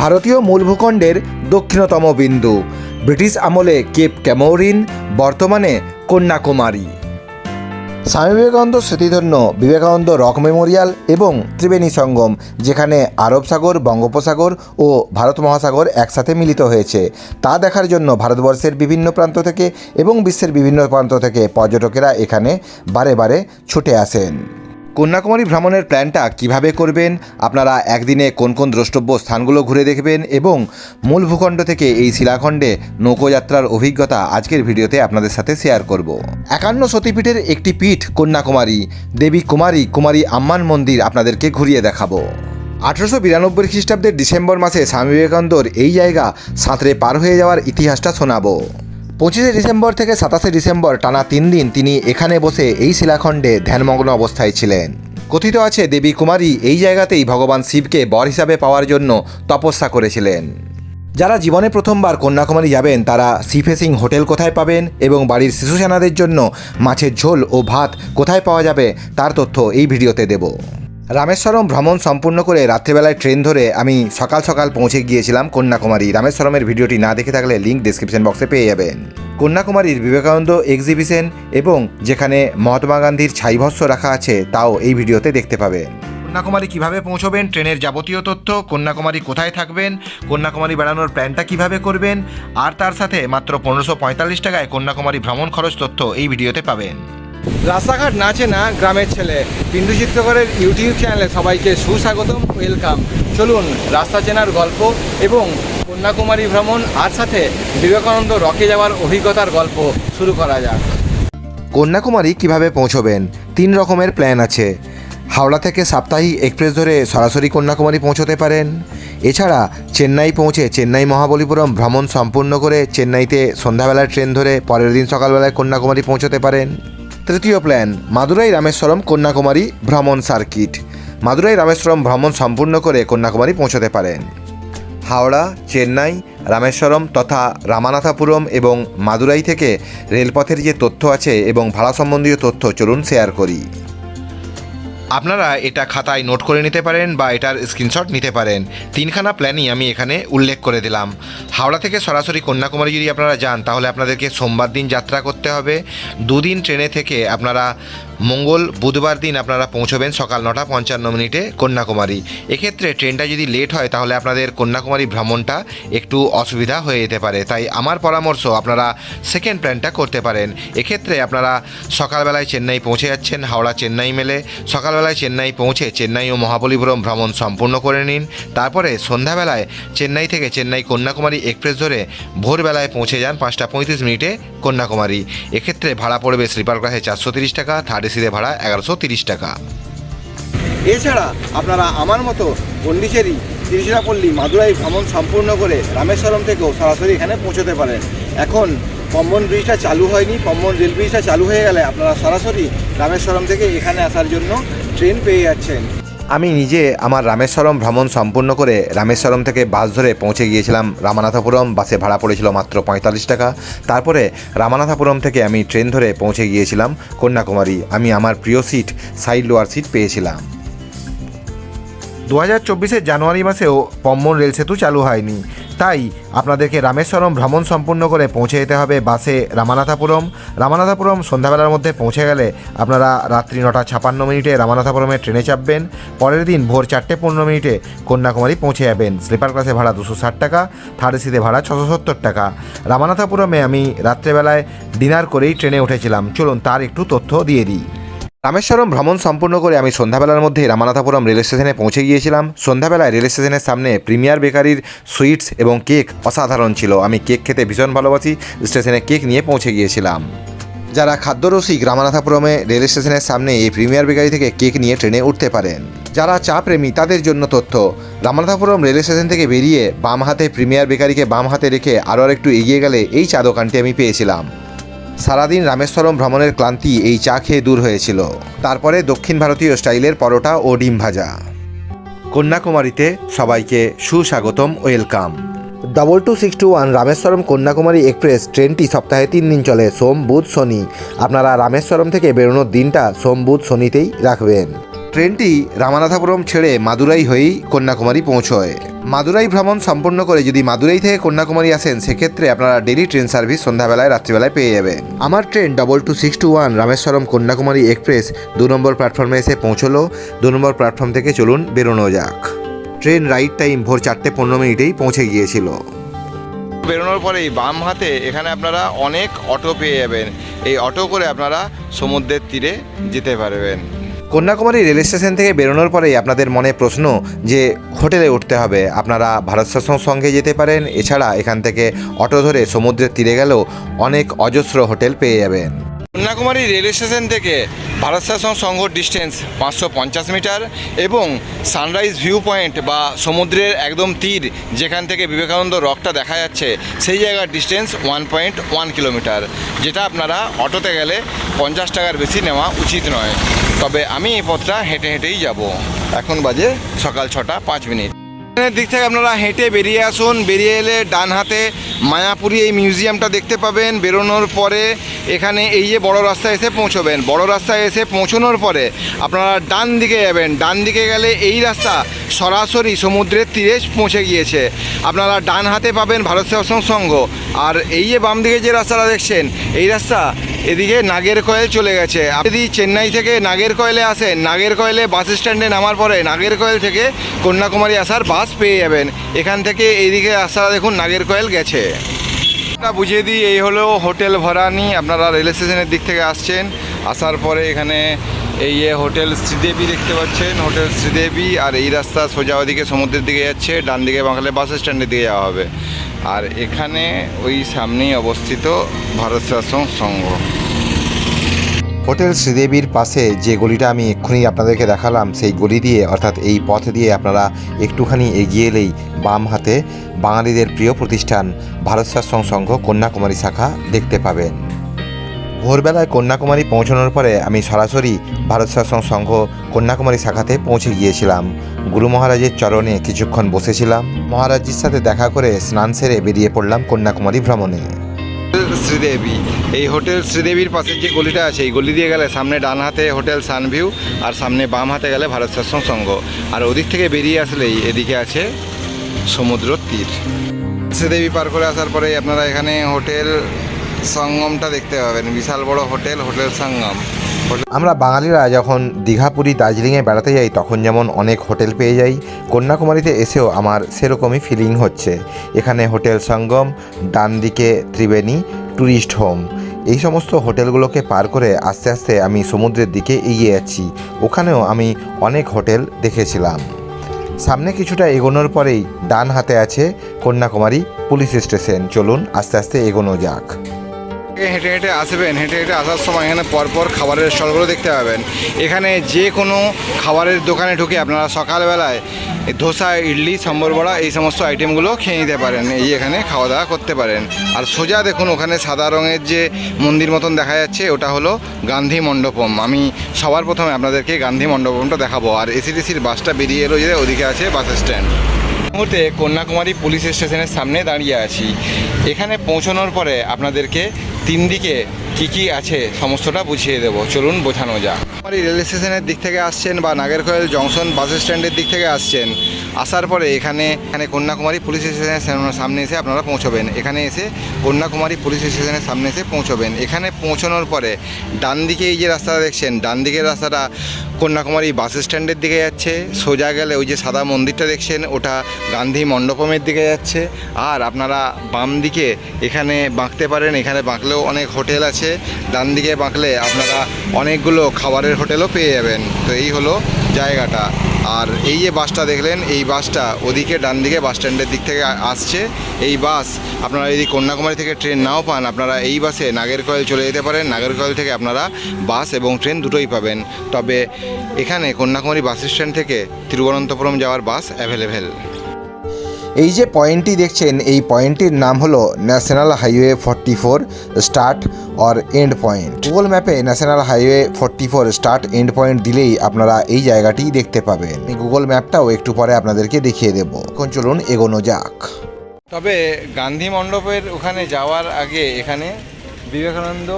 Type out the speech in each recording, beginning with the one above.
ভারতীয় মূল ভূখণ্ডের দক্ষিণতম বিন্দু। ব্রিটিশ আমলে কেপ ক্যামোরিন, বর্তমানে কন্যাকুমারী। স্বামী বিবেকানন্দ স্মৃতিধন্য, বিবেকানন্দ রক মেমোরিয়াল এবং ত্রিবেণী সঙ্গম, যেখানে আরব সাগর, বঙ্গোপসাগর ও ভারত মহাসাগর একসাথে মিলিত হয়েছে। তা দেখার জন্য ভারতবর্ষের বিভিন্ন প্রান্ত থেকে এবং বিশ্বের বিভিন্ন প্রান্ত থেকে পর্যটকেরা এখানে বারে বারে ছুটে আসেন। কন্যাকুমারী ভ্রমণের প্ল্যানটা কীভাবে করবেন? আপনারা একদিনে কোন কোন দ্রষ্টব্য স্থানগুলো ঘুরে দেখবেন? এবং মূল ভূখণ্ড থেকে এই শিলাখণ্ডে নৌকোযাত্রার অভিজ্ঞতা আজকের ভিডিওতে আপনাদের সাথে শেয়ার করব। একান্ন সতীপীঠের একটি পীঠ কন্যাকুমারী। দেবী কুমারী কুমারী আম্মান মন্দির আপনাদেরকে ঘুরিয়ে দেখাবো। আঠেরোশো বিরানব্বই খ্রিস্টাব্দের ডিসেম্বর মাসে স্বামী বিবেকানন্দর এই জায়গা সাঁতরে পার হয়ে যাওয়ার ইতিহাসটা শোনাবো। পঁচিশে ডিসেম্বর থেকে সাতাশে ডিসেম্বর টানা তিন দিন তিনি এখানে বসে এই শিলাখণ্ডে ধ্যানমগ্ন অবস্থায় ছিলেন। কথিত আছে, দেবী কুমারী এই জায়গাতেই ভগবান শিবকে বর হিসাবে পাওয়ার জন্য তপস্যা করেছিলেন। যারা জীবনে প্রথমবার কন্যাকুমারী যাবেন, তারা সি ফেসিং হোটেল কোথায় পাবেন এবং বাড়ির শিশুসেনাদের জন্য মাছের ঝোল ও ভাত কোথায় পাওয়া যাবে, তার তথ্য এই ভিডিওতে দেব। রামেশ্বরম ভ্রমণ সম্পূর্ণ করে রাত্রিবেলায় ট্রেন ধরে আমি সকাল সকাল পৌঁছে গিয়েছিলাম কন্যাকুমারী। রামেশ্বরমের ভিডিওটি না দেখে থাকলে লিঙ্ক ডিসক্রিপশন বক্সে পেয়ে যাবেন। কন্যাকুমারীর বিবেকানন্দ এক্সিবিশন এবং যেখানে মহাত্মা গান্ধীর ছাইভস্য রাখা আছে, তাও এই ভিডিওতে দেখতে পাবেন। কন্যাকুমারী কীভাবে পৌঁছবেন, ট্রেনের যাবতীয় তথ্য, কন্যাকুমারী কোথায় থাকবেন, কন্যাকুমারী বেড়ানোর প্ল্যানটা কীভাবে করবেন, আর তার সাথে মাত্র পনেরোশো টাকায় কন্যাকুমারী ভ্রমণ খরচ তথ্য এই ভিডিওতে পাবেন। রাস্তাঘাট নাচে না গ্রামের ছেলে। বিন্দু চিত্রকরের ইউটিউব চ্যানেলে সবাইকে সুস্বাগতম, ওয়েলকাম। চলুন রাস্তা চেনার গল্প এবং কন্যাকুমারী ভ্রমণ, আর সাথে বিবেকানন্দ রকে যাওয়ার অভিজ্ঞতার গল্প শুরু করা যাক। কন্যাকুমারী কীভাবে পৌঁছবেন? তিন রকমের প্ল্যান আছে। হাওড়া থেকে সাপ্তাহিক এক্সপ্রেস ধরে সরাসরি কন্যাকুমারী পৌঁছতে পারেন। এছাড়া চেন্নাই পৌঁছে চেন্নাই মহাবলীপুরম ভ্রমণ সম্পূর্ণ করে চেন্নাইতে সন্ধ্যাবেলার ট্রেন ধরে পরের দিন সকালবেলায় কন্যাকুমারী পৌঁছতে পারেন। তৃতীয় প্ল্যান মাদুরাই রামেশ্বরম কন্যাকুমারী ভ্রমণ সার্কিট মাদুরাই রামেশ্বরম ভ্রমণ সম্পূর্ণ করে কন্যাকুমারী পৌঁছতে পারেন। হাওড়া, চেন্নাই, রামেশ্বরম তথা রামানাথাপুরম এবং মাদুরাই থেকে রেলপথের যে তথ্য আছে এবং ভাড়া সম্বন্ধীয় তথ্য চলুন শেয়ার করি। আপনারা এটা খাতায় নোট করে নিতে পারেন বা এটার স্ক্রিনশট নিতে পারেন। তিনখানা প্ল্যানই আমি এখানে উল্লেখ করে দিলাম। হাওড়া থেকে সরাসরি কন্যাকুমারী যদি আপনারা যান, তাহলে আপনাদেরকে সোমবার দিন যাত্রা করতে হবে। দুদিন ট্রেনে থেকে আপনারা মঙ্গল বুধবার দিন আপনারা পৌঁছবেন সকাল নটা পঞ্চান্ন মিনিটে কন্যাকুমারী। এক্ষেত্রে ট্রেনটা যদি লেট হয়, তাহলে আপনাদের কন্যাকুমারী ভ্রমণটা একটু অসুবিধা হয়ে যেতে পারে। তাই আমার পরামর্শ, আপনারা সেকেন্ড প্ল্যানটা করতে পারেন। এক্ষেত্রে আপনারা সকালবেলায় চেন্নাই পৌঁছে যাচ্ছেন, হাওড়া চেন্নাই মেলে। সকালবেলায় চেন্নাই পৌঁছে চেন্নাই ও মহাবলীপুরম ভ্রমণ সম্পূর্ণ করে নিন। তারপরে সন্ধ্যাবেলায় চেন্নাই থেকে চেন্নাই কন্যাকুমারী এক্সপ্রেস ধরে ভোরবেলায় পৌঁছে যান পাঁচটা পঁয়ত্রিশ মিনিটে কন্যাকুমারী। এক্ষেত্রে ভাড়া পড়বে স্লিপার ক্লাসে চারশো তিরিশ টাকা থার্ড এসিতে ভাড়া এগারোশো তিরিশ টাকা। এছাড়া আপনারা আমার মতো পন্ডিচেরি তিরুচিরাপল্লী, মাদুরাই ভ্রমণ সম্পূর্ণ করে রামেশ্বরম থেকেও সরাসরি এখানে পৌঁছতে পারেন। এখন পম্বন ব্রিজটা চালু হয়নি পম্বন রেল ব্রিজটা চালু হয়ে গেলে আপনারা সরাসরি রামেশ্বরম থেকে এখানে আসার জন্য ট্রেন পেয়ে যাচ্ছেন। আমি নিজে আমার রামেশ্বরম ভ্রমণ সম্পূর্ণ করে রামেশ্বরম থেকে বাস ধরে পৌঁছে গিয়েছিলাম। রামানাথাপুরম বাসে ভাড়া পড়েছিল মাত্র পঁয়তাল্লিশ টাকা। তারপরে রামানাথাপুরম থেকে আমি ট্রেন ধরে পৌঁছে গিয়েছিলাম কন্যাকুমারী। আমি আমার প্রিয় সিট সাইড লোয়ার সিট পেয়েছিলাম। দু হাজার চব্বিশের জানুয়ারি মাসেও পম্বন রেল সেতু চালু হয়নি। তাই আপনাদেরকে রামেশ্বরম ভ্রমণ সম্পূর্ণ করে পৌঁছে যেতে হবে বাসে রামানাথাপুরম। রামানাথাপুরম সন্ধ্যাবেলার মধ্যে পৌঁছে গেলে আপনারা রাত্রি নটা ছাপান্ন মিনিটে রামানাথাপুরমে ট্রেনে চাপবেন। পরের দিন ভোর চারটে পনেরো মিনিটে কন্যাকুমারী পৌঁছে যাবেন। স্লিপার ক্লাসে ভাড়া দুশো ষাট টাকা, থার্ড এসিতে ভাড়া ছশো সত্তর টাকা। রামানাথাপুরমে আমি রাত্রেবেলায় ডিনার করেই ট্রেনে উঠেছিলাম। চলুন তার একটু তথ্য দিয়ে দিই। রামেশ্বরম ভ্রমণ সম্পূর্ণ করে আমি সন্ধ্যাবেলার মধ্যে রামানাথাপুরম রেল স্টেশনে পৌঁছে গিয়েছিলাম। সন্ধ্যাবেলায় রেল স্টেশনের সামনে প্রিমিয়ার বেকারির সুইটস এবং কেক অসাধারণ ছিল। আমি কেক খেতে ভীষণ ভালোবাসি, স্টেশনে কেক নিয়ে পৌঁছে গিয়েছিলাম। যারা খাদ্যরসিক রামানাথাপুরমে রেল স্টেশনের সামনে এই প্রিমিয়ার বেকারি থেকে কেক নিয়ে ট্রেনে উঠতে পারেন। যারা চা প্রেমী তাদের জন্য তথ্য। রামানাথাপুরম রেল স্টেশন থেকে বেরিয়ে বাম হাতে প্রিমিয়ার বেকারিকে বাম হাতে রেখে আরও একটু এগিয়ে গেলে এই চা দোকানটি আমি পেয়েছিলাম। সারাদিন রামেশ্বরম ভ্রমণের ক্লান্তি এই চা খেয়ে দূর হয়েছিল। তারপরে দক্ষিণ ভারতীয় স্টাইলের পরোটা ও ডিম ভাজা। কন্যাকুমারীতে সবাইকে সুস্বাগতম, welcome. Double two six two one Rameswaram Kanyakumari express ট্রেনটি সপ্তাহে তিন দিন চলে, সোম, বুধ, শনি। আপনারা রামেশ্বরম থেকে বেরোনোর দিনটা সোম, বুধ, শনিতেই রাখবেন। ট্রেনটি রামানাথাপুরম ছেড়ে মাদুরাই হয়েই কন্যাকুমারী পৌঁছয়। মাদুরাই ভ্রমণ সম্পূর্ণ করে যদি মাদুরাই থেকে কন্যাকুমারী আসেন, সেক্ষেত্রে আপনারা ডেলি ট্রেন সার্ভিস সন্ধ্যাবেলায়, রাত্রিবেলায় পেয়ে যাবেন। আমার train double two six two one Rameswaram Kanyakumari express দু নম্বর প্ল্যাটফর্মে এসে পৌঁছলো। দু নম্বর প্ল্যাটফর্ম থেকে চলুন, বেরোনো যাক। ট্রেন রাইট টাইম ভোর চারটে পনেরো মিনিটেই পৌঁছে গিয়েছিল। বেরোনোর পরেই বাম হাতে এখানে আপনারা অনেক অটো পেয়ে যাবেন। এই অটো করে আপনারা সমুদ্রের তীরে যেতে পারবেন। কন্যাকুমারী রেল স্টেশন থেকে বেরোনোর পরেই আপনাদের মনে প্রশ্ন যে হোটেলে উঠতে হবে। আপনারা ভারত শাসন সঙ্গে যেতে পারেন, এছাড়া এখান থেকে অটো ধরে সমুদ্রের তীরে গেলেও অনেক অজস্র হোটেল পেয়ে যাবেন। কন্যাকুমারী রেল স্টেশন থেকে ভারত শাসন সংঘ ডিস্টেন্স পাঁচশো পঞ্চাশ মিটার এবং সানরাইজ ভিউ পয়েন্ট বা সমুদ্রের একদম তীর যেখান থেকে বিবেকানন্দ রকটা দেখা যাচ্ছে, সেই জায়গার distance one point one kilometre, যেটা আপনারা অটোতে গেলে পঞ্চাশ টাকার বেশি নেওয়া উচিত নয়। তবে আমি এই পথটা হেঁটে হেঁটেই যাব। এখন বাজে সকাল ছটা, পাঁচ মিনিট। দিক থেকে আপনারা হেঁটে বেরিয়ে আসুন। বেরিয়ে এলে ডান হাতে মায়াপুরি এই মিউজিয়ামটা দেখতে পাবেন। বেরোনোর পরে এখানে এই যে বড় রাস্তায় এসে পৌঁছবেন। বড় রাস্তায় এসে পৌঁছানোর পরে আপনারা ডান দিকে যাবেন। ডান দিকে গেলে এই রাস্তা সরাসরি সমুদ্রের তীরে পৌঁছে গিয়েছে। আপনারা ডান হাতে পাবেন ভারত সেবাশ্রম সংঘ আর এই যে বাম দিকে যে রাস্তাটা দেখছেন, এই রাস্তা এদিকে নাগেরকয়েল চলে গেছে। যদি চেন্নাই থেকে নাগেরকয়েলে আসেন নাগেরকয়েলে বাস স্ট্যান্ডে নামার পরে নাগেরকয়েল থেকে কন্যাকুমারী আসার বাস পেয়ে যাবেন। এখান থেকে এইদিকে রাস্তাটা দেখুন নাগেরকয়েল গেছে। এটা বুঝিয়ে দিই, এই হলো হোটেল ভরানি। আপনারা রেল স্টেশনের দিক থেকে আসছেন। আসার পরে এখানে এই হোটেল শ্রীদেবী দেখতে পাচ্ছেন। হোটেল শ্রীদেবী আর এই রাস্তা সোজা ওদিকে সমুদ্রের দিকে যাচ্ছে। ডান দিকে বাঁকলে বাস স্ট্যান্ডের দিকে যাওয়া হবে। আর এখানে ওই সামনেই অবস্থিত ভারত শাসন সংঘ। হোটেল শ্রীদেবীর পাশে যে গলিটা আমি এক্ষুনি আপনাদেরকে দেখালাম, সেই গলি দিয়ে, অর্থাৎ এই পথ দিয়ে আপনারা একটুখানি এগিয়ে এলেই বাম হাতে বাঙালিদের প্রিয় প্রতিষ্ঠান ভারত শাসন সংঘ কন্যাকুমারী শাখা দেখতে পাবেন। ভোরবেলায় কন্যাকুমারী পৌঁছানোর পরে আমি সরাসরি ভারত শাসন সংঘ কন্যাকুমারী শাখাতে পৌঁছে গিয়েছিলাম। গুরু মহারাজের চরণে কিছুক্ষণ বসেছিলাম। মহারাজজির সাথে দেখা করে স্নান সেরে বেরিয়ে পড়লাম কন্যাকুমারী ভ্রমণে। শ্রীদেবী, এই হোটেল শ্রীদেবীর পাশে যে গলিটা আছে, এই গলি দিয়ে গেলে সামনে ডান হাতে হোটেল সানভিউ আর সামনে বাম হাতে গেলে ভারত শাসন সংঘ। আর ওদিক থেকে বেরিয়ে আসলেই এদিকে আছে সমুদ্র তীর শ্রীদেবী পার করে আসার পরে আপনারা এখানে হোটেল সঙ্গমটা দেখতে পাবেন, বিশাল বড় হোটেল হোটেল সঙ্গম। আমরা বাঙালিরা যখন দীঘা পুরী দার্জিলিংয়ে বেড়াতে যাই, তখন যেমন অনেক হোটেল পেয়ে যাই, কন্যাকুমারীতে এসেও আমার সেরকমই ফিলিং হচ্ছে। এখানে হোটেল সঙ্গম ডান দিকে ত্রিবেণী ট্যুরিস্ট হোম এই সমস্ত হোটেলগুলোকে পার করে আস্তে আস্তে আমি সমুদ্রের দিকে এগিয়ে যাচ্ছি। ওখানেও আমি অনেক হোটেল দেখেছিলাম। সামনে কিছুটা এগোনোর পরেই ডান হাতে আছে কন্যাকুমারী পুলিশ স্টেশন। চলুন আস্তে আস্তে এগোনো যাক। হেঁটে হেঁটে আসবেন, হেঁটে হেঁটে আসার সময় এখানে পরপর খাবারের স্টলগুলো দেখতে পাবেন। এখানে যে কোনো খাবারের দোকানে ঢুকে আপনারা সকালবেলায় ধোসা, ইডলি, সম্বর বড়া এই সমস্ত আইটেমগুলো খেয়ে নিতে পারেন, এই এখানে খাওয়া দাওয়া করতে পারেন। আর সোজা দেখুন, ওখানে সাদা রঙের যে মন্দির মতন দেখা যাচ্ছে, ওটা হলো গান্ধী মণ্ডপম। আমি সবার প্রথমে আপনাদেরকে গান্ধী মণ্ডপমটা দেখাবো। আর এসিডিসির বাসটা বেরিয়ে এলো যে ওদিকে আছে বাস স্ট্যান্ড। মুহূর্তে কন্যাকুমারী পুলিশ স্টেশনের সামনে দাঁড়িয়ে আছি। এখানে পৌঁছানোর পরে আপনাদেরকে তিন দিকে কি কি আছে সমস্তটা বুঝিয়ে দেব। চলুন বোঝানো যাক। কন্যাকুমারী রেল স্টেশনের দিক থেকে আসছেন বা নাগেরকোয়েল জংশন বাস স্ট্যান্ডের দিক থেকে আসছেন। আসার পরে এখানে এখানে কন্যাকুমারী পুলিশ স্টেশনের সামনে এসে আপনারা পৌঁছবেন। এখানে এসে কন্যাকুমারী পুলিশ স্টেশনের সামনে এসে পৌঁছবেন। এখানে পৌঁছানোর পরে ডান দিকে এই যে রাস্তাটা দেখছেন ডান দিকের রাস্তাটা কন্যাকুমারী বাস স্ট্যান্ডের দিকে যাচ্ছে। সোজা গেলে ওই যে সাদা মন্দিরটা দেখছেন, ওটা গান্ধী মণ্ডপমের দিকে যাচ্ছে। আর আপনারা বাম দিকে এখানে বাঁকতে পারেন, এখানে বাঁকলেও অনেক হোটেল আছে। ডান দিকে বাঁকলে আপনারা অনেকগুলো খাবারের হোটেলও পেয়ে যাবেন। তো এই হলো জায়গাটা। আর এই যে বাসটা দেখলেন, এই বাসটা ওদিকে ডান দিকে বাস স্ট্যান্ডের দিক থেকে আসছে। এই বাস আপনারা যদি কন্যাকুমারী থেকে ট্রেন নাও পান, আপনারা এই বাসে নাগেরকয়েল চলে যেতে পারেন। নাগেরকয়েল থেকে আপনারা বাস এবং ট্রেন দুটোই পাবেন। তবে এখানে কন্যাকুমারী বাস স্ট্যান্ড থেকে তিরুবনন্তপুরম যাওয়ার বাস অ্যাভেলেবেল এই যে পয়েন্টটি দেখছেন এই পয়েন্টটির নাম হলো national highway forty four start or end point Google ম্যাপে national highway forty four start end point দিলেই আপনারা এই জায়গাটি দেখতে পাবেন। গুগল ম্যাপটাও একটু পরে আপনাদেরকে দেখিয়ে দেবো। এখন চলুন এগোনো যাক। তবে গান্ধী মণ্ডপের ওখানে যাওয়ার আগে এখানে বিবেকানন্দ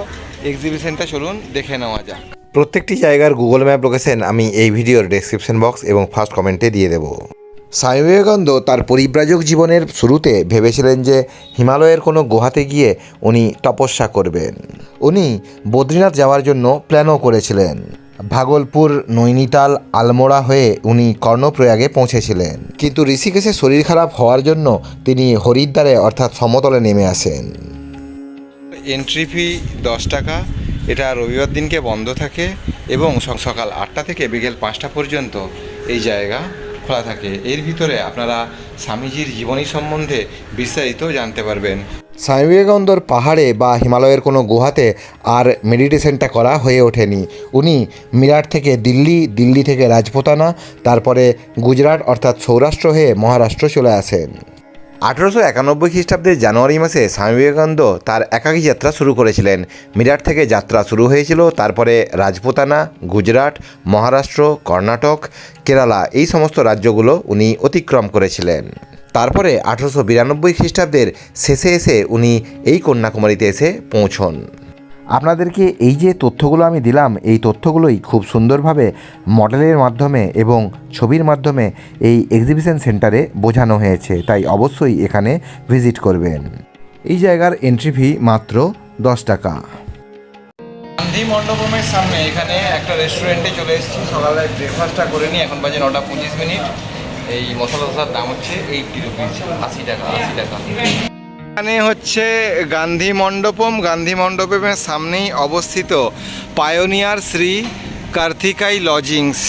এক্সিবিশনটা চলুন দেখে নেওয়া যাক। প্রত্যেকটি জায়গার গুগল ম্যাপ লোকেশন আমি এই ভিডিওর ডেসক্রিপশন বক্স এবং ফার্স্ট কমেন্টে দিয়ে দেবো। স্বামী বিবেকানন্দ তার পরিব্রাজক জীবনের শুরুতে ভেবেছিলেন যে হিমালয়ের কোনো গুহাতে গিয়ে উনি তপস্যা করবেন। উনি বদ্রীনাথ যাওয়ার জন্য প্ল্যানও করেছিলেন। ভাগলপুর, নৈনিতাল, আলমোড়া হয়ে উনি কর্ণপ্রয়াগে পৌঁছেছিলেন। কিন্তু ঋষিকেশে শরীর খারাপ হওয়ার জন্য তিনি হরিদ্বারে অর্থাৎ সমতলে নেমে আসেন। এন্ট্রি ফি দশ টাকা, এটা রবিবার দিনকে বন্ধ থাকে এবং সকাল আটটা থেকে বিকেল পাঁচটা পর্যন্ত এই জায়গা। খোলা থাকে। এর ভিতরে আপনারা স্বামীজির জীবনী সম্বন্ধে বিস্তারিত জানতে পারবেন। স্বামী বিবেকানন্দর পাহাড়ে বা হিমালয়ের কোনো গুহাতে আর মেডিটেশনটা করা হয়ে ওঠেনি। উনি মিরাট থেকে দিল্লি দিল্লি থেকে রাজপুতানা, তারপরে গুজরাট অর্থাৎ সৌরাষ্ট্র হয়ে মহারাষ্ট্র চলে আসেন। আঠেরোশো একানব্বই খ্রিস্টাব্দে জানুয়ারি মাসে স্বামী বিবেকানন্দ তার একাকী যাত্রা শুরু করেছিলেন। মিরাট থেকে যাত্রা শুরু হয়েছিল, তারপরে রাজপুতানা, গুজরাট, মহারাষ্ট্র, কর্ণাটক, কেরালা এই সমস্ত রাজ্যগুলো উনি অতিক্রম করেছিলেন। তারপরে আঠেরোশো বিরানব্বই খ্রিস্টাব্দের শেষে এসে উনি এই কন্যাকুমারীতে এসে পৌঁছন। আপনাদেরকে এই যে তথ্যগুলো আমি দিলাম, এই তথ্যগুলোই খুব সুন্দরভাবে মডেলের মাধ্যমে এবং ছবির মাধ্যমে এই এক্সিবিশন সেন্টারে বোঝানো হয়েছে। তাই অবশ্যই এখানে ভিজিট করবেন। এই জায়গার এন্ট্রি ফি মাত্র দশ টাকা। গান্ধী মণ্ডপমের সামনে এখানে একটা রেস্টুরেন্টে চলে এসেছি। সকালে ব্রেকফাস্টটা করে নিই। এখন বাজে নটা পঁচিশ মিনিট। এই মশলা দাম হচ্ছে এইটটি রুপিস আশি টাকা আশি টাকা। এখানে হচ্ছে গান্ধী মণ্ডপম। গান্ধী মণ্ডপমের সামনেই অবস্থিত পায়োনিয়ার শ্রী কার্তিকাই লজিংস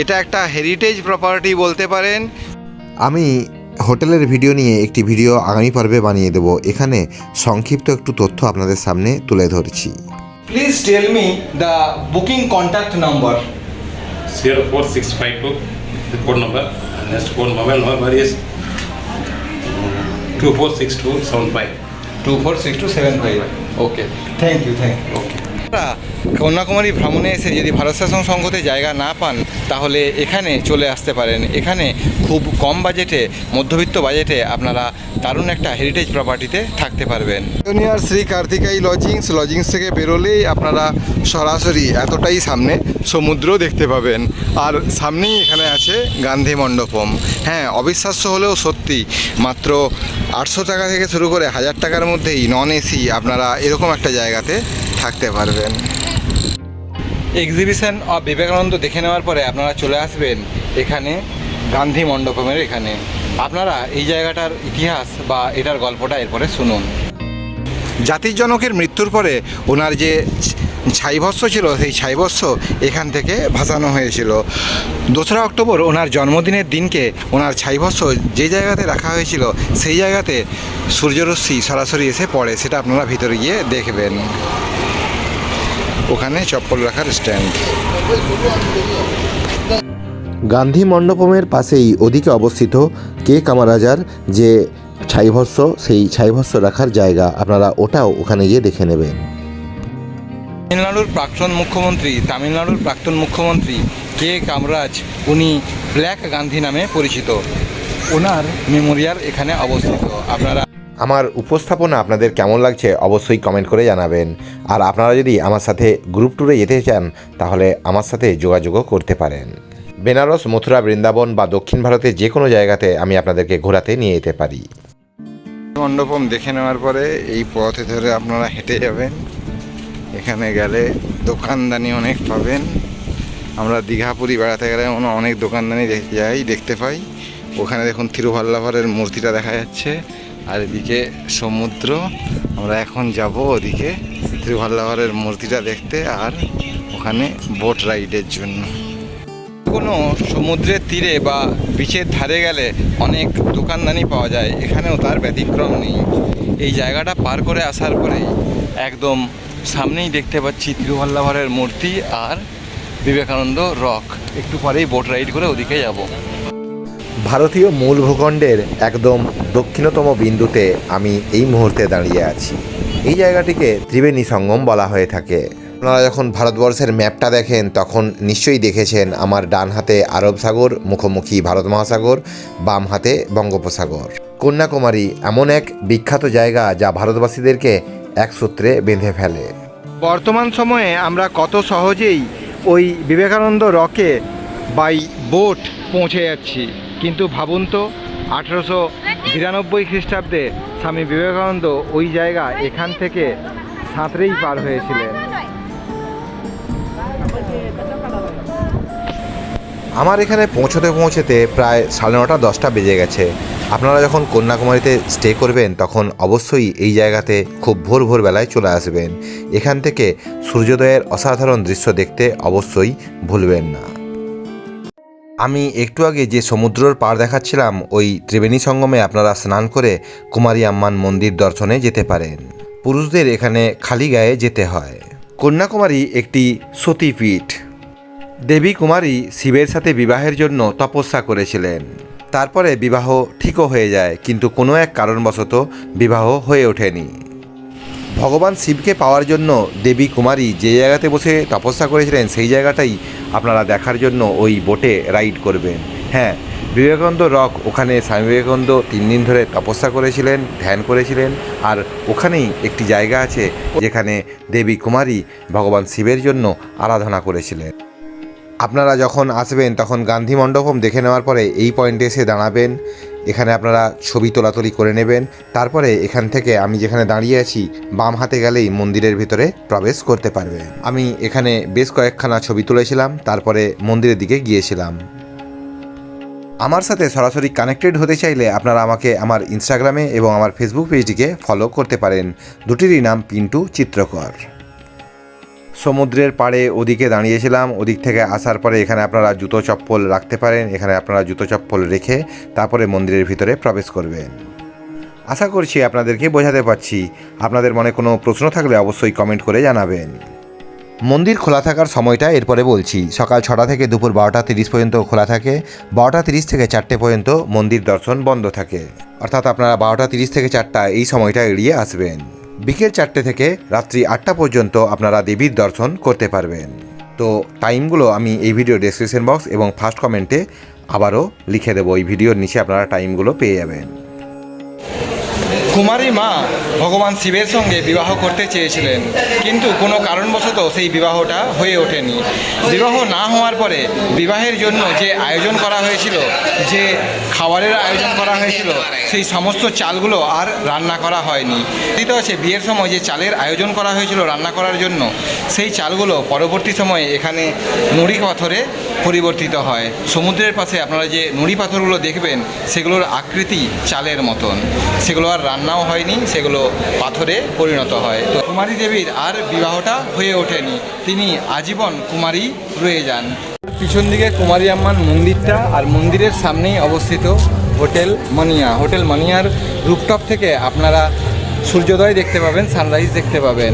এটা একটা হেরিটেজ প্রপার্টি বলতে পারেন। আমি হোটেলের ভিডিও নিয়ে একটি ভিডিও আগামী পর্বে বানিয়ে দেব। এখানে সংক্ষিপ্ত একটু তথ্য আপনাদের সামনে তুলে ধরছি। Please tell me the booking contact number five two, the code number, and next code mobile two four six two seven five. Two four six two seven five okay thank you thank you okay Kanyakumari ভ্রমণে এসে যদি ভারত শাসন সংঘতে জায়গা না পান, তাহলে এখানে চলে আসতে পারেন। এখানে খুব কম বাজেটে, মধ্যবিত্ত বাজেটে আপনারা দারুণ একটা হেরিটেজ প্রপার্টিতে থাকতে পারবেন। জুনিয়র শ্রী কার্তিকাই লজিংস লজিংস থেকে বেরোলেই আপনারা সরাসরি এতটাই সামনে সমুদ্র দেখতে পাবেন। আর সামনেই এখানে আছে গান্ধী মণ্ডপম। হ্যাঁ অবিশ্বাস্য হলেও সত্যি, মাত্র আটশো টাকা থেকে শুরু করে হাজার টাকার মধ্যেই নন এসি আপনারা এরকম একটা জায়গাতে থাকতে পারবেন। এক্সিবিশন অফ বিবেকানন্দ দেখে নেওয়ার পরে আপনারা চলে আসবেন এখানে গান্ধী মণ্ডপমের এখানে। আপনারা এই জায়গাটার ইতিহাস বা এটার গল্পটা এরপরে শুনুন। জাতির জনকের মৃত্যুর পরে ওনার যে ছাইভস্য ছিল, সেই ছাইভস্য এখান থেকে ভাসানো হয়েছিল। দোসরা অক্টোবর ওনার জন্মদিনের দিনকে ওনার ছাইভস্য যে জায়গাতে রাখা হয়েছিল, সেই জায়গাতে সূর্যরশ্মি সরাসরি এসে পড়ে, সেটা আপনারা ভিতরে গিয়ে দেখবেন। ওখানে চপ্পল রাখার স্ট্যান্ড গান্ধী মণ্ডপমের পাশেই ওদিকে অবস্থিত কে কামারাজার যে ছাইভস্য সেই ছাইভস্য রাখার জায়গা। আপনারা ওটাও ওখানে গিয়ে দেখে নেবেন। তামিলনাড়ুর প্রাক্তন মুখ্যমন্ত্রী তামিলনাড়ুর প্রাক্তন মুখ্যমন্ত্রী কে কামরাজ উনি ব্ল্যাক গান্ধী নামে পরিচিত। ওনার মেমোরিয়াল এখানে অবস্থিত। আপনারা আমার উপস্থাপনা আপনাদের কেমন লাগছে অবশ্যই কমেন্ট করে জানাবেন। আর আপনারা যদি আমার সাথে গ্রুপ ট্যুরে যেতে চান, তাহলে আমার সাথে যোগাযোগও করতে পারেন। বেনারস, মথুরা, বৃন্দাবন বা দক্ষিণ ভারতের যে কোনো জায়গাতে আমি আপনাদেরকে ঘোরাতে নিয়ে যেতে পারি। মণ্ডপম দেখে নেওয়ার পরে এই পথে ধরে আপনারা হেঁটে যাবেন। এখানে গেলে দোকানদানি অনেক পাবেন। আমরা দীঘাপুরি বেড়াতে গেলে অনেক দোকানদানি দেখতে যাই, দেখতে পাই। ওখানে দেখুন থিরুভাল্লাভারের মূর্তিটা দেখা যাচ্ছে। আর এদিকে সমুদ্র, আমরা এখন যাব ওদিকে থিরুভাল্লাভারের মূর্তিটা দেখতে আর ওখানে বোট রাইডের জন্য। কোনো সমুদ্রের তীরে বা বিচের ধারে গেলে অনেক দোকানদানি পাওয়া যায়, এখানেও তার ব্যতিক্রম নেই। এই জায়গাটা পার করে আসার পরেই একদম সামনেই দেখতে পাচ্ছি তিরুভাল্লাভারের মূর্তি আর বিবেকানন্দ রক। একটু পরেই বোট রাইড করে ওদিকে যাব। ভারতীয় মূল ভূখণ্ডের একদম দক্ষিণতম বিন্দুতে আমি এই মুহূর্তে দাঁড়িয়ে আছি। এই জায়গাটিকে ত্রিবেণী সঙ্গম বলা হয়ে থাকে। আপনারা যখন ভারতবর্ষের ম্যাপটা দেখেন, তখন নিশ্চয়ই দেখেছেন আমার ডান হাতে আরব সাগর, মুখোমুখি ভারত মহাসাগর, বাম হাতে বঙ্গোপসাগর। কন্যাকুমারী এমন এক বিখ্যাত জায়গা যা ভারতবাসীদেরকে এক সূত্রে বেঁধে ফেলে। বর্তমান সময়ে আমরা কত সহজেই ওই বিবেকানন্দ রকে বাই বোট পৌঁছে যাচ্ছি। কিন্তু ভাবুন তো, আঠেরোশো বিরানব্বই খ্রিস্টাব্দে স্বামী বিবেকানন্দ ওই জায়গা এখান থেকে সাঁতরেই পার হয়েছিলেন। আমার এখানে পৌঁছতে পৌঁছতে প্রায় সাড়ে নটা, দশটা বেজে গেছে। আপনারা যখন কন্যাকুমারীতে স্টে করবেন, তখন অবশ্যই এই জায়গাতে খুব ভোর ভোর বেলায় চলে আসবেন। এখান থেকে সূর্যোদয়ের অসাধারণ দৃশ্য দেখতে অবশ্যই ভুলবেন না। আমি একটু আগে যে সমুদ্রর পার দেখাচ্ছিলাম, ওই ত্রিবেণী সঙ্গমে আপনারা স্নান করে কুমারী আম্মান মন্দির দর্শনে যেতে পারেন। পুরুষদের এখানে খালি গায়ে যেতে হয়। কন্যাকুমারী একটি সতীপীঠ। দেবী কুমারী শিবের সাথে বিবাহের জন্য তপস্যা করেছিলেন। তারপরে বিবাহ ঠিকও হয়ে যায়, কিন্তু কোনো এক কারণবশত বিবাহ হয়ে ওঠেনি। ভগবান শিবকে পাওয়ার জন্য দেবী কুমারী যে জায়গাতে বসে তপস্যা করেছিলেন, সেই জায়গাটাই আপনারা দেখার জন্য ওই বোটে রাইড করবেন। হ্যাঁ বিবেকানন্দ রক ওখানে স্বামী বিবেকানন্দ তিন দিন ধরে তপস্যা করেছিলেন, ধ্যান করেছিলেন আর ওখানেই একটি জায়গা আছে যেখানে দেবী কুমারী ভগবান শিবের জন্য আরাধনা করেছিলেন। আপনারা যখন আসবেন তখন গান্ধী মণ্ডপম দেখে নেওয়ার পরে এই পয়েন্টে এসে দাঁড়াবেন। এখানে আপনারা ছবি তোলাতলি করে নেবেন। তারপরে এখান থেকে আমি যেখানে দাঁড়িয়ে আছি, বাম হাতে গেলেই মন্দিরের ভিতরে প্রবেশ করতে পারবেন। আমি এখানে বেশ কয়েকখানা ছবি তুলেছিলাম, তারপরে মন্দিরের দিকে গিয়েছিলাম। আমার সাথে সরাসরি কানেক্টেড হতে চাইলে আপনারা আমাকে আমার ইনস্টাগ্রামে এবং আমার ফেসবুক পেজটিকে ফলো করতে পারেন। দুটিরই নাম পিন্টু চিত্রকর। সমুদ্রের পাড়ে ওদিকে দাঁড়িয়েছিলাম। ওদিক থেকে আসার পরে এখানে আপনারা জুতো চপ্পল রাখতে পারেন, এখানে আপনারা জুতো চপ্পল রেখে তারপরে মন্দিরের ভিতরে প্রবেশ করবেন। আশা করছি আপনাদেরকে বোঝাতে পারছি। আপনাদের মনে কোনো প্রশ্ন থাকলে অবশ্যই কমেন্ট করে জানাবেন। মন্দির খোলা থাকার সময়টা এরপরে বলছি। সকাল ছটা থেকে দুপুর বারোটা তিরিশ পর্যন্ত খোলা থাকে। বারোটা তিরিশ থেকে চারটে পর্যন্ত মন্দির দর্শন বন্ধ থাকে। অর্থাৎ আপনারা বারোটা তিরিশ থেকে চারটা এই সময়টা এড়িয়ে আসবেন। বিকেল চারটে থেকে রাত্রি আটটা পর্যন্ত আপনারা দেবীর দর্শন করতে পারবেন। তো টাইমগুলো আমি এই ভিডিও ডেসক্রিপশন বক্স এবং ফার্স্ট কমেন্টে আবারও লিখে দেবো। এই ভিডিওর নিচে আপনারা টাইমগুলো পেয়ে যাবেন। কুমারী মা ভগবান শিবের সঙ্গে বিবাহ করতে চেয়েছিলেন। কিন্তু কোনো কারণবশত সেই বিবাহটা হয়ে ওঠেনি। বিবাহ না হওয়ার পরে বিবাহের জন্য যে আয়োজন করা হয়েছিল, যে খাবারের আয়োজন করা হয়েছিল, সেই সমস্ত চালগুলো আর রান্না করা হয়নি। দিতে আছে, বিয়ের সময় যে চালের আয়োজন করা হয়েছিল রান্না করার জন্য, সেই চালগুলো পরবর্তী সময়ে এখানে নুড়ি পাথরে পরিবর্তিত হয়। সমুদ্রের পাশে আপনারা যে নুড়ি পাথরগুলো দেখবেন, সেগুলোর আকৃতি চালের মতন। সেগুলো আর রান্নাও হয়নি, সেগুলো পাথরে পরিণত হয়। তো কুমারী দেবীর আর বিবাহটা হয়ে ওঠেনি। তিনি আজীবন কুমারী রয়ে যান। পিছন দিকে কুমারী আম্মান মন্দিরটা আর মন্দিরের সামনেই অবস্থিত হোটেল মানিয়া। হোটেল মানিয়ার রুপটপ থেকে আপনারা সূর্যোদয় দেখতে পাবেন সানরাইজ দেখতে পাবেন।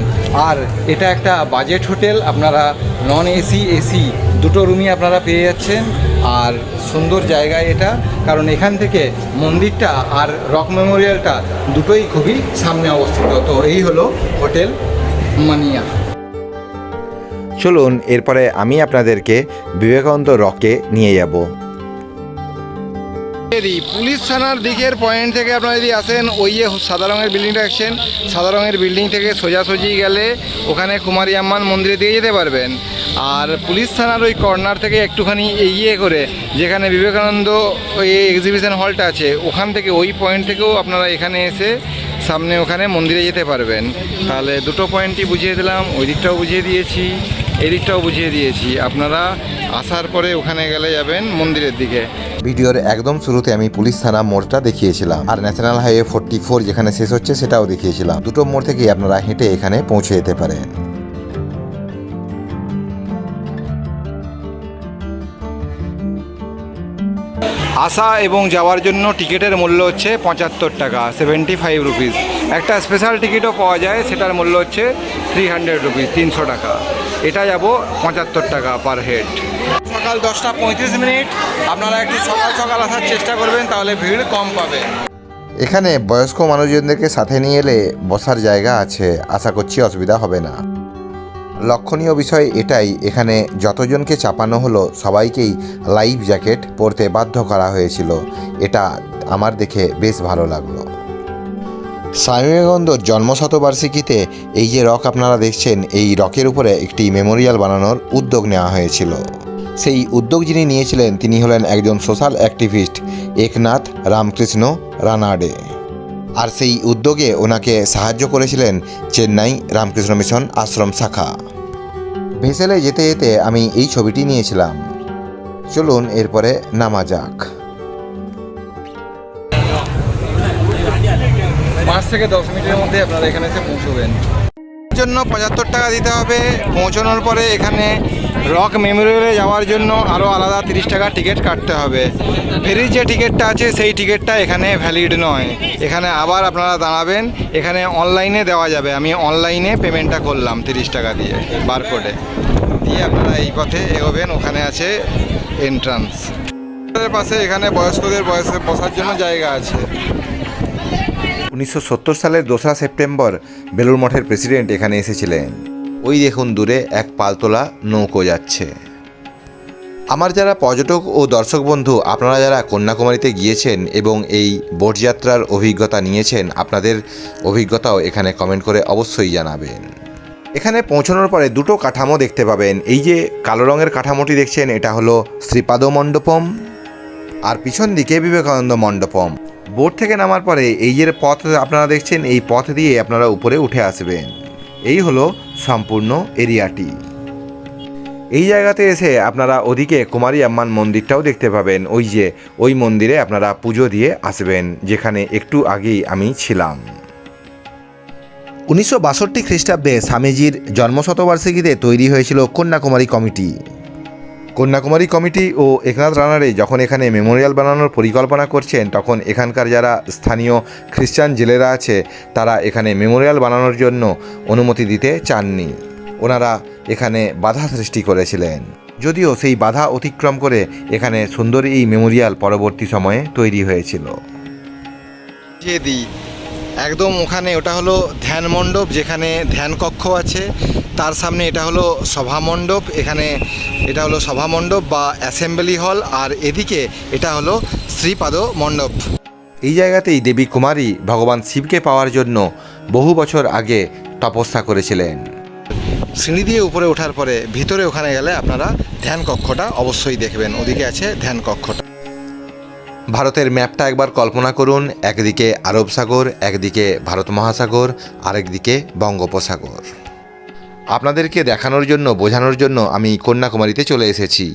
আর এটা একটা বাজেট হোটেল আপনারা নন এসি এসি দুটো রুমই আপনারা পেয়ে যাচ্ছেন। আর সুন্দর জায়গায় এটা, কারণ এখান থেকে মন্দিরটা আর রক মেমোরিয়ালটা দুটোই খুবই সামনে অবস্থিত। তো এই হলো হোটেল মানিয়া। চলুন, এরপরে আমি আপনাদেরকে বিবেকানন্দ রকে নিয়ে যাব। এই পুলিশ থানার দিকের পয়েন্ট থেকে আপনারা যদি আসেন, ওই যে সাদা রঙের বিল্ডিংটা দেখছেন, সাদা রঙের বিল্ডিং থেকে সোজাসুজি গেলে ওখানে কুমারী আম্মান মন্দিরে দিয়ে যেতে পারবেন। আর পুলিশ থানার ওই কর্নার থেকে একটুখানি এগিয়ে করে, যেখানে বিবেকানন্দ ওই এক্সিবিশন হলটা আছে, ওখান থেকে ওই পয়েন্ট থেকেও আপনারা এখানে এসে সামনে ওখানে মন্দিরে যেতে পারবেন। তাহলে দুটো পয়েন্টই বুঝিয়ে দিলাম, ওই দিকটাও বুঝিয়ে দিয়েছি। এই দিকটাও বুঝিয়ে দিয়েছি। আপনারা আসার পরে ওখানে গেলে যাবেন মন্দিরের দিকে। ভিডিওর একদম শুরুতে আমি পুলিশ থানা মোড়টা দেখিয়েছিলাম। আর ন্যাশনাল হাইওয়ে ফোরটি ফোর যেখানে শেষ হচ্ছে সেটাও দেখিয়েছিলাম। দুটো মোড় থেকেই আপনারা হেঁটে এখানে পৌঁছে যেতে পারেন। আসা এবং যাওয়ার জন্য টিকিটের মূল্য হচ্ছে পঁচাত্তর টাকা সেভেন্টি ফাইভ রুপিস একটা স্পেশাল টিকিটও পাওয়া যায় সেটার মূল্য হচ্ছে থ্রি হান্ড্রেড রুপিস তিনশো টাকা। এটা যাব পঁচাত্তর টাকা পার হেড সকাল দশটা পঁয়ত্রিশ মিনিট। আপনারা একটু সকাল সকাল আসার চেষ্টা করবেন তাহলে ভিড় কম পাবে। এখানে বয়স্ক মানুষজনদেরকে সাথে নিয়ে এলে বসার জায়গা আছে আশা করছি অসুবিধা হবে না। লক্ষণীয় বিষয় এটাই এখানে যতজনকে চাপানো হলো সবাইকেই লাইফ জ্যাকেট পরতে বাধ্য করা হয়েছিল। এটা আমার দেখে বেশ ভালো লাগল। স্বামী বিবেকানন্দর জন্মশতবার্ষিকীতে এই যে রক আপনারা দেখছেন, এই রকের উপরে একটি মেমোরিয়াল বানানোর উদ্যোগ নেওয়া হয়েছিল। সেই উদ্যোগ যিনি নিয়েছিলেন, তিনি হলেন একজন সোশ্যাল অ্যাক্টিভিস্ট, একনাথ রামকৃষ্ণ রানাডে। আর সেই উদ্যোগে ওনাকে সাহায্য করেছিলেন চেন্নাই রামকৃষ্ণ মিশন আশ্রম শাখা। ভেসেলে যেতে যেতে আমি এই ছবিটি নিয়েছিলাম। চলুন এরপরে নামা যাক। পাঁচ থেকে দশ মিনিটের মধ্যে আপনারা এখানে এসে পৌঁছবেন। জন্য পঁচাত্তর টাকা দিতে হবে। পৌঁছানোর পরে এখানে রক মেমোরিয়ালে যাওয়ার জন্য আরও আলাদা তিরিশ টাকা টিকিট কাটতে হবে। ফেরির যে টিকিটটা আছে, সেই টিকিটটা এখানে ভ্যালিড নয়। এখানে আবার আপনারা দাঁড়াবেন। এখানে অনলাইনে দেওয়া যাবে। আমি অনলাইনে পেমেন্টটা করলাম তিরিশ টাকা দিয়ে বারকোডে দিয়ে আপনারা এই পথে এগোবেন। ওখানে আছে এন্ট্রান্স পাশে এখানে বয়স্কদের বয়সে বসার জন্য জায়গা আছে। উনিশশো সত্তর সালের দোসরা সেপ্টেম্বর বেলুর মঠের প্রেসিডেন্ট এখানে এসেছিলেন। ওই দেখুন দূরে এক পালতোলা নৌকো যাচ্ছে। আমার যারা পর্যটক ও দর্শক বন্ধু, আপনারা যারা কন্যাকুমারীতে গিয়েছেন এবং এই বোটযাত্রার অভিজ্ঞতা নিয়েছেন, আপনাদের অভিজ্ঞতাও এখানে কমেন্ট করে অবশ্যই জানাবেন। এখানে পৌঁছানোর পরে দুটো কাঠামো দেখতে পাবেন। এই যে কালো রঙের কাঠামোটি দেখছেন, এটা হলো শ্রীপাদ মণ্ডপম আর পিছন দিকে বিবেকানন্দ মণ্ডপম। বোট থেকে নামার পরে এই যে পথ আপনারা দেখছেন, এই পথ দিয়ে আপনারা উপরে উঠে আসবেন। এই হলো সম্পূর্ণ এরিয়াটি। এই জায়গাতে এসে আপনারা ওদিকে কুমারী আম্মান মন্দিরটাও দেখতে পাবেন। ওই যে, ওই মন্দিরে আপনারা পুজো দিয়ে আসবেন, যেখানে একটু আগেই আমি ছিলাম। উনিশশো বাষট্টি খ্রিস্টাব্দে স্বামীজির জন্মশতবার্ষিকীতে তৈরি হয়েছিল কন্যাকুমারী কমিটি। কন্যাকুমারী কমিটি ও একনাথ রানারে যখন এখানে মেমোরিয়াল বানানোর পরিকল্পনা করছেন, তখন এখানকার যারা স্থানীয় খ্রিস্টান জেলেরা আছে, তারা এখানে মেমোরিয়াল বানানোর জন্য অনুমতি দিতে চাননি। ওনারা এখানে বাধা সৃষ্টি করেছিলেন। যদিও সেই বাধা অতিক্রম করে এখানে সুন্দর এই মেমোরিয়াল পরবর্তী সময়ে তৈরি হয়েছিল। একদম ওখানে ওটা হলো ধ্যান মণ্ডপ যেখানে ধ্যান কক্ষ আছে। তার সামনে এটা হলো সভা মণ্ডপ এখানে এটা হলো সভা মণ্ডপ বা অ্যাসেম্বলি হল আর এদিকে এটা হলো শ্রীপাদ মণ্ডপ। এই জায়গাতেই দেবী কুমারী ভগবান শিবকে পাওয়ার জন্য বহু বছর আগে তপস্যা করেছিলেন। সিঁড়ি দিয়ে উপরে ওঠার পরে ভিতরে ওখানে গেলে আপনারা ধ্যান কক্ষটা অবশ্যই দেখবেন। ওদিকে আছে ধ্যান কক্ষটা। ভারতের ম্যাপটা একবার কল্পনা করুন, একদিকে আরব সাগর, একদিকে ভারত মহাসাগর, আরেকদিকে বঙ্গোপসাগর। আপনাদেরকে দেখানোর জন্য, বোঝানোর জন্য আমি কন্যাকুমারীতে চলে এসেছি।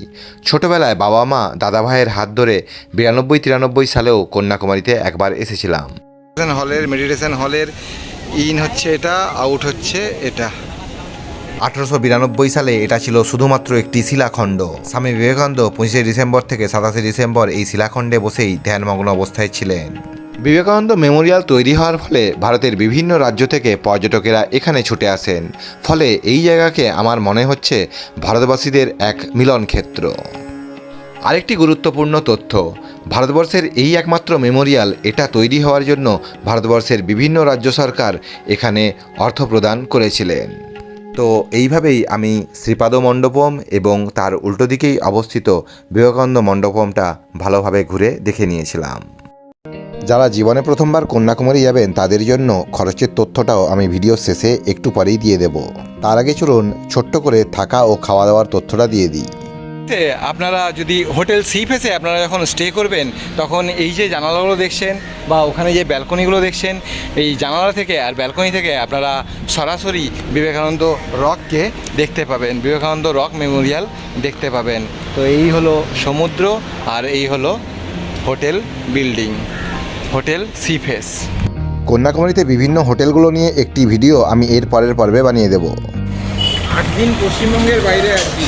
ছোটবেলায় বাবা মা, দাদা ভাইয়ের হাত ধরে বিরানব্বই তিরানব্বই সালেও কন্যাকুমারীতে একবার এসেছিলাম। হলের মেডিটেশন হলের ইন হচ্ছে এটা আউট হচ্ছে এটা। আঠারোশো বিরানব্বই সালে এটা ছিল শুধুমাত্র একটি শিলাখণ্ড। স্বামী বিবেকানন্দ পঁচিশে ডিসেম্বর থেকে সাতাশে ডিসেম্বর এই শিলাখণ্ডে বসেই ধ্যানমগ্ন অবস্থায় ছিলেন। বিবেকানন্দ মেমোরিয়াল তৈরি হওয়ার ফলে ভারতের বিভিন্ন রাজ্য থেকে পর্যটকেরা এখানে ছুটে আসেন। ফলে এই জায়গাকে আমার মনে হচ্ছে ভারতবাসীদের এক মিলন ক্ষেত্র আরেকটি গুরুত্বপূর্ণ তথ্য, ভারতবর্ষের এই একমাত্র মেমোরিয়াল এটা তৈরি হওয়ার জন্য ভারতবর্ষের বিভিন্ন রাজ্য সরকার এখানে অর্থ প্রদান করেছিলেন। তো এইভাবেই আমি শ্রীপাদ মণ্ডপম এবং তার উল্টো দিকেই অবস্থিত বিবেকানন্দ মণ্ডপমটা ভালোভাবে ঘুরে দেখে নিয়েছিলাম। যারা জীবনে প্রথমবার কন্যাকুমারী যাবেন, তাদের জন্য খরচের তথ্যটাও আমি ভিডিও শেষে একটু পরেই দিয়ে দেব। তার আগে চলুন ছোট্ট করে থাকা ও খাওয়া দাওয়ার তথ্যটা দিয়ে দিই। তে আপনারা যদি হোটেল সি ফেসে আপনারা যখন স্টে করবেন তখন এই যে জানালাগুলো দেখছেন বা ওখানে যে ব্যালকনিগুলো দেখছেন এই জানালা থেকে আর ব্যালকনি থেকে আপনারা সরাসরি বিবেকানন্দ রককে দেখতে পাবেন। বিবেকানন্দ রক মেমোরিয়াল দেখতে পাবেন। তো এই হলো সমুদ্র আর এই হলো hotel building hotel sea face কন্যাকুমারীতে বিভিন্ন হোটেলগুলো নিয়ে একটি ভিডিও আমি এর পরের পর্বে বানিয়ে দেব। আট দিন পশ্চিমবঙ্গের বাইরে আর কি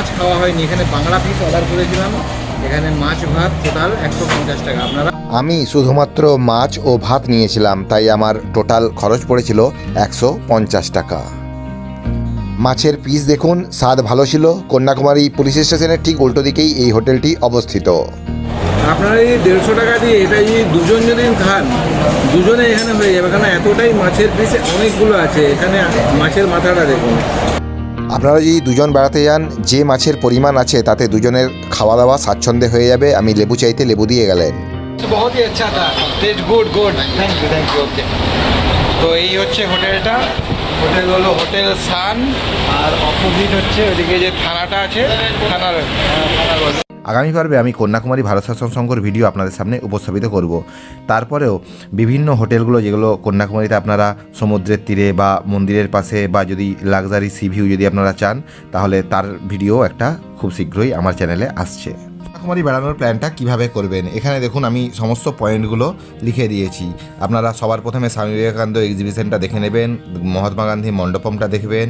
মাছ খাওয়া হয়নি। এখানে বাংলা পিস অর্ডার করেছিলাম। এখানে মাছ ভাত টোটাল একশো পঞ্চাশ টাকা। আপনারা আমি শুধুমাত্র মাছ ও ভাত নিয়েছিলাম তাই আমার টোটাল খরচ পড়েছিল একশো পঞ্চাশ টাকা। মাছের পিস দেখুন স্বাদ ভালো ছিল। কন্যাকুমারী পুলিশ স্টেশনের ঠিক উল্টো দিকেই এই হোটেলটি অবস্থিত। আপনারা এই দেড়শো টাকা দিয়ে এটা যদি দুজন যদি খান দুজনে এখানে হয়ে যাবে। কারণ এতটাই মাছের পিস অনেকগুলো আছে। এখানে মাছের মাথাটা দেখুন। আপনারা যদি দুজন বেড়াতে যান, যে মাছের পরিমাণ আছে, তাতে দুজনের খাওয়া দাওয়া স্বাচ্ছন্দ্যে হয়ে যাবে। আমি লেবু চাইতে লেবু দিয়ে গেলেন। বহুত good good thank you thank you তো এই হচ্ছে হোটেলটা। হোটেল হলো হোটেল সান। আর অপোজিট হচ্ছে ওইদিকে যে থানাটা আছে, থানার হ্যাঁ, থানার আগামী পর্বে আমি কন্যাকুমারী ভারত শাসন সংঘর ভিডিও আপনাদের সামনে উপস্থাপিত করব। তারপরেও বিভিন্ন হোটেলগুলো যেগুলো কন্যাকুমারীতে আপনারা সমুদ্রের তীরে বা মন্দিরের পাশে বা যদি লাক্সারি সি ভিউ যদি আপনারা চান, তাহলে তার ভিডিও একটা খুব শীঘ্রই আমার চ্যানেলে আসছে। কন্যাকুমারী বেড়ানোর প্ল্যানটা কীভাবে করবেন? এখানে দেখুন, আমি সমস্ত পয়েন্টগুলো লিখে দিয়েছি। আপনারা সবার প্রথমে স্বামী বিবেকানন্দ এক্সিবিশনটা দেখে নেবেন, মহাত্মা গান্ধী মণ্ডপমটা দেখবেন,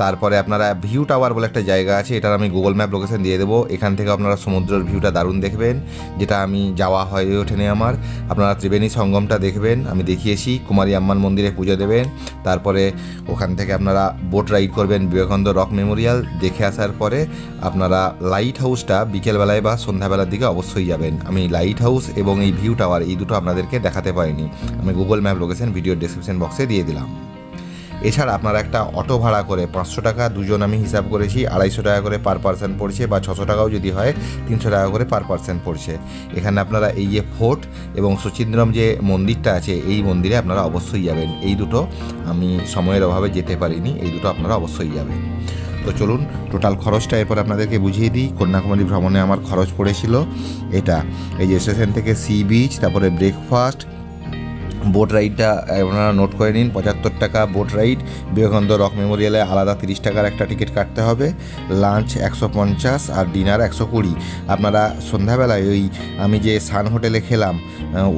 তারপরে আপনারা ভিউ টাওয়ার বলে একটা জায়গা আছে, এটার আমি গুগল ম্যাপ লোকেশন দিয়ে দেবো। এখান থেকে আপনারা সমুদ্রের ভিউটা দারুণ দেখবেন, যেটা আমি যাওয়া হয়ে ওঠেনি আমার। আপনারা ত্রিবেণী সঙ্গমটা দেখবেন, আমি দেখিয়েছি, কুমারী আম্মান মন্দিরে পুজো দেবেন, তারপরে ওখান থেকে আপনারা বোট রাইড করবেন বিবেকানন্দ রক মেমোরিয়াল দেখে আসার পরে আপনারা লাইট হাউসটা বিকেলবেলায় বা সন্ধ্যাবেলার দিকে অবশ্যই যাবেন। আমি লাইট হাউস এবং এই ভিউ টাওয়ার এই দুটো আপনাদেরকে দেখাতে পারিনি। আমি Google map location video description বক্সে দিয়ে দিলাম। এছাড়া আপনারা একটা অটো ভাড়া করে পাঁচশো টাকা দুজন আমি হিসাব করেছি, আড়াইশো টাকা করে পার পার্সন পড়ছে বা ছশো টাকাও যদি হয়, তিনশো টাকা করে পার পার্সন পড়ছে। এখানে আপনারা এই যে ফোর্ট এবং সুচিন্দ্রম যে মন্দিরটা আছে, এই মন্দিরে আপনারা অবশ্যই যাবেন। এই দুটো আমি সময়ের অভাবে যেতে পারিনি, এই দুটো আপনারা অবশ্যই যাবেন। তো চলুন টোটাল খরচটা এরপর আপনাদেরকে বুঝিয়ে দিই। কন্যাকুমারী ভ্রমণে আমার খরচ পড়েছিল এটা। এই যে স্টেশন থেকে সি বিচ তারপরে ব্রেকফাস্ট বোট রাইডটা আপনারা নোট করে নিন, পঁচাত্তর টাকা বোট রাইড, বিবেকানন্দ রক মেমোরিয়ালে আলাদা তিরিশ টাকার একটা টিকিট কাটতে হবে, লাঞ্চ একশো পঞ্চাশ আর ডিনার একশো কুড়ি। আপনারা সন্ধ্যাবেলায় ওই, আমি যে সান হোটেলে খেলাম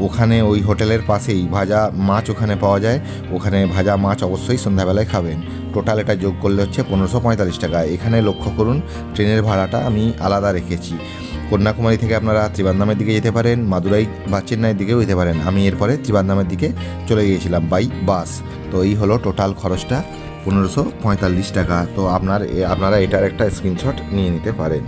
ওখানে ওই হোটেলের পাশেই ভাজা মাছ ওখানে পাওয়া যায়, ওখানে ভাজা মাছ অবশ্যই সন্ধ্যাবেলায় খাবেন। টোটাল এটা যোগ করলে হচ্ছে পনেরোশো পঁয়তাল্লিশ টাকা। এখানে লক্ষ্য করুন, ট্রেনের ভাড়াটা আমি আলাদা রেখেছি। কন্যাকুমারী থেকে আপনারা ত্রিবান্দামের দিকে যেতে পারেন, মাদুরাই বা চেন্নাইয়ের দিকেও যেতে পারেন। আমি এরপরে ত্রিবান্দামের দিকে চলে গিয়েছিলাম বাই বাস তো এই হলো টোটাল খরচটা, পনেরোশো পঁয়তাল্লিশ টাকা। তো আপনার আপনারা এটার একটা স্ক্রিনশট নিয়ে নিতে পারেন।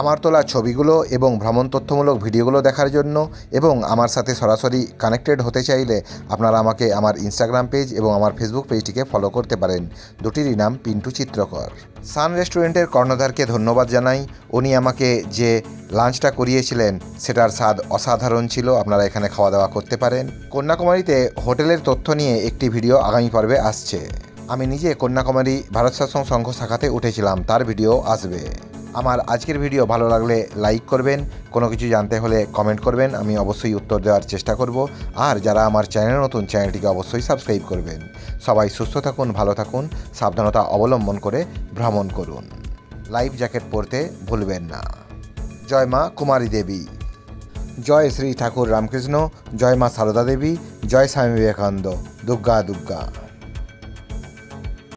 আমার তোলা ছবিগুলো এবং ভ্রমণ তথ্যমূলক ভিডিওগুলো দেখার জন্য এবং আমার সাথে সরাসরি কানেক্টেড হতে চাইলে আপনারা আমাকে আমার ইনস্টাগ্রাম পেজ এবং আমার ফেসবুক পেজটিকে ফলো করতে পারেন। দুটিরই নাম পিন্টু চিত্রকর। সান রেস্টুরেন্টের কর্ণধারকে ধন্যবাদ জানাই। উনি আমাকে যে লাঞ্চটা করিয়েছিলেন, সেটার স্বাদ অসাধারণ ছিল। আপনারা এখানে খাওয়া দাওয়া করতে পারেন। কন্যাকুমারীতে হোটেলের তথ্য নিয়ে একটি ভিডিও আগামী পর্বে আসছে। আমি নিজে কন্যাকুমারী ভারত শাসন সংঘ শাখাতে উঠেছিলাম। তার ভিডিও আসবে। আমার আজকের ভিডিও ভালো লাগলে লাইক করবেন, কোনো কিছু জানতে হলে কমেন্ট করবেন, আমি অবশ্যই উত্তর দেওয়ার চেষ্টা করব। আর যারা আমার চ্যানেল নতুন চ্যানেলটিকে অবশ্যই সাবস্ক্রাইব করবেন। সবাই সুস্থ থাকুন, ভালো থাকুন, সাবধানতা অবলম্বন করে ভ্রমণ করুন। লাইফ জ্যাকেট পরতে ভুলবেন না। জয় মা কুমারী দেবী। জয় শ্রী ঠাকুর রামকৃষ্ণ, জয় মা সারদা দেবী, জয় স্বামী বিবেকানন্দ। দুর্গা দুর্গা